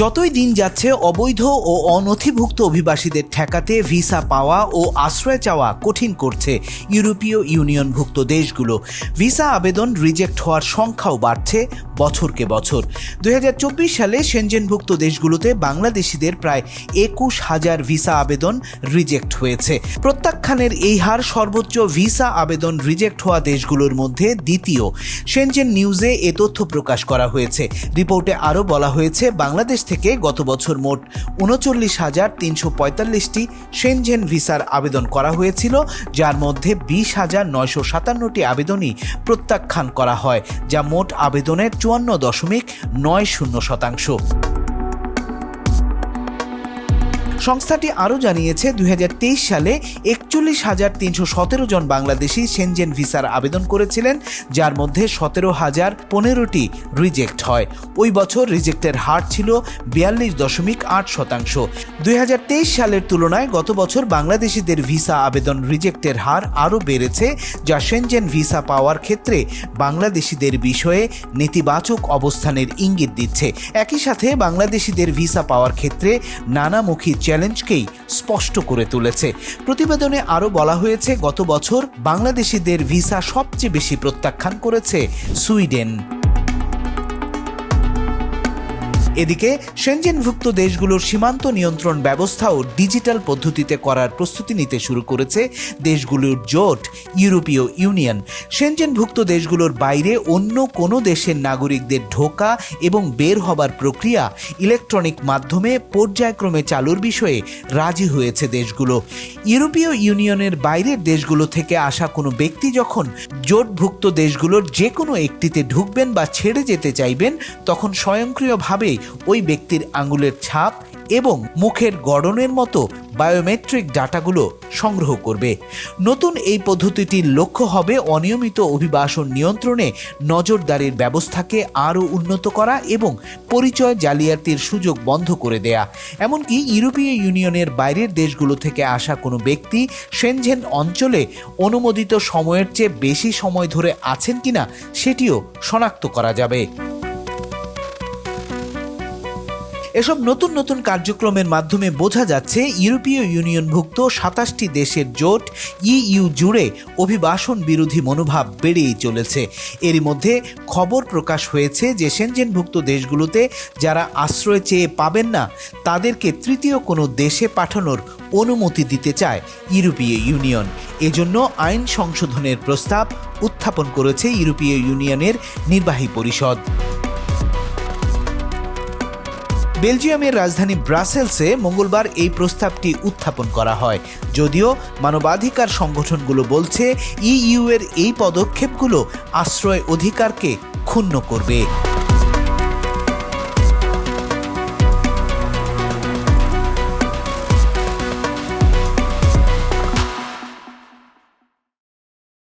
যতই দিন যাচ্ছে, অবৈধ ও অনথিভুক্ত অভিবাসীদের ঠেকাতে ভিসা পাওয়া ও আশ্রয় চাওয়া কঠিন করছে ইউরোপীয় ইউনিয়নভুক্ত দেশগুলো। ভিসা আবেদন রিজেক্ট হওয়ার সংখ্যাও বাড়ছে বছরকে বছর। দু হাজার চব্বিশ সালে সেনজেনভুক্ত দেশগুলোতে বাংলাদেশিদের প্রায় একুশ হাজার ভিসা আবেদন রিজেক্ট হয়েছে। প্রত্যাখ্যানের এই হার সর্বোচ্চ ভিসা আবেদন রিজেক্ট হওয়া দেশগুলোর মধ্যে দ্বিতীয়। সেনজেন নিউজে এ তথ্য প্রকাশ করা হয়েছে। রিপোর্টে আরও বলা হয়েছে, বাংলাদেশ থেকে গত বছর মোট উনচল্লিশ হাজার তিনশো পঁয়তাল্লিশটি সেনজেন ভিসার আবেদন করা হয়েছিল, যার মধ্যে বিশ হাজার নয়শো সাতান্নটি আবেদনই প্রত্যাখ্যান করা হয়, যা মোট আবেদনের চুয়ান্ন দশমিক নয় শূন্য শতাংশ। সংস্থাটি আরও জানিয়েছে, দুই হাজার তেইশ সালে একচল্লিশ হাজার তিনশো সতেরো জন বাংলাদেশি সেনজেন ভিসার আবেদন করেছিলেন, যার মধ্যে সতেরো হাজার পনেরোটি রিজেক্ট হয়। ওই বছর রিজেক্টের হার ছিল বিয়াল্লিশ দশমিক আট শতাংশ। দুই সালের তুলনায় গত বছর বাংলাদেশিদের ভিসা আবেদন রিজেক্টের হার আরও বেড়েছে, যা সেনজেন ভিসা পাওয়ার ক্ষেত্রে বাংলাদেশিদের বিষয়ে নেতিবাচক অবস্থানের ইঙ্গিত দিচ্ছে। একই সাথে বাংলাদেশিদের ভিসা পাওয়ার ক্ষেত্রে নানামুখী চ্যালেঞ্জকেই স্পষ্ট করে তুলেছে। প্রতিবেদনে আরও বলা হয়েছে, গত বছর বাংলাদেশিদের ভিসা সবচেয়ে বেশি প্রত্যাখ্যান করেছে সুইডেন। এদিকে সেনজেনভুক্ত দেশগুলোর সীমান্ত নিয়ন্ত্রণ ব্যবস্থাও ডিজিটাল পদ্ধতিতে করার প্রস্তুতি নিতে শুরু করেছে দেশগুলোর জোট ইউরোপীয় ইউনিয়ন সেনজেনভুক্ত দেশগুলোর বাইরে অন্য কোনো দেশের নাগরিকদের ঢোকা এবং বের হবার প্রক্রিয়া ইলেকট্রনিক মাধ্যমে পর্যায়ক্রমে চালুর বিষয়ে রাজি হয়েছে দেশগুলো। ইউরোপীয় ইউনিয়নের বাইরের দেশগুলো থেকে আসা কোনো ব্যক্তি যখন জোটভুক্ত দেশগুলোর যে কোনো একটিতে ঢুকবেন বা ছেড়ে যেতে চাইবেন, তখন স্বয়ংক্রিয়ভাবেই ওই ব্যক্তির আঙুলের ছাপ এবং মুখের গড়নের মতো বায়োমেট্রিক ডাটাগুলো সংগ্রহ করবে। নতুন এই পদ্ধতিটির লক্ষ্য হবে অনিয়মিত অভিবাসন নিয়ন্ত্রণে নজরদারির ব্যবস্থাকে আরও উন্নত করা এবং পরিচয় জালিয়াতির সুযোগ বন্ধ করে দেয়া। এমনকি ইউরোপীয় ইউনিয়নের বাইরের দেশগুলো থেকে আসা কোনো ব্যক্তি সেনঝেন অঞ্চলে অনুমোদিত সময়ের চেয়ে বেশি সময় ধরে আছেন কিনা সেটিও শনাক্ত করা যাবে। এসব নতুন নতুন কার্যক্রমের মাধ্যমে বোঝা যাচ্ছে ইউরোপীয় ইউনিয়নভুক্ত সাতাশটি দেশের জোট ইইউ জুড়ে অভিবাসন বিরোধী মনোভাব বেড়েই চলেছে। এরই মধ্যে খবর প্রকাশ হয়েছে যে সেনজেনভুক্ত দেশগুলোতে যারা আশ্রয় চেয়ে পাবেন না, তাদেরকে তৃতীয় কোনো দেশে পাঠানোর অনুমতি দিতে চায় ইউরোপীয় ইউনিয়ন। এজন্য আইন সংশোধনের প্রস্তাব উত্থাপন করেছে ইউরোপীয় ইউনিয়নের নির্বাহী পরিষদ। বেলজিয়ামের রাজধানী ব্রাসেলসে মঙ্গলবার এই প্রস্তাবটি উত্থাপন করা হয়। যদিও মানবাধিকার সংগঠনগুলো বলছে, ইইউ এর এই পদক্ষেপগুলো আশ্রয় অধিকারকে ক্ষুণ্ণ করবে।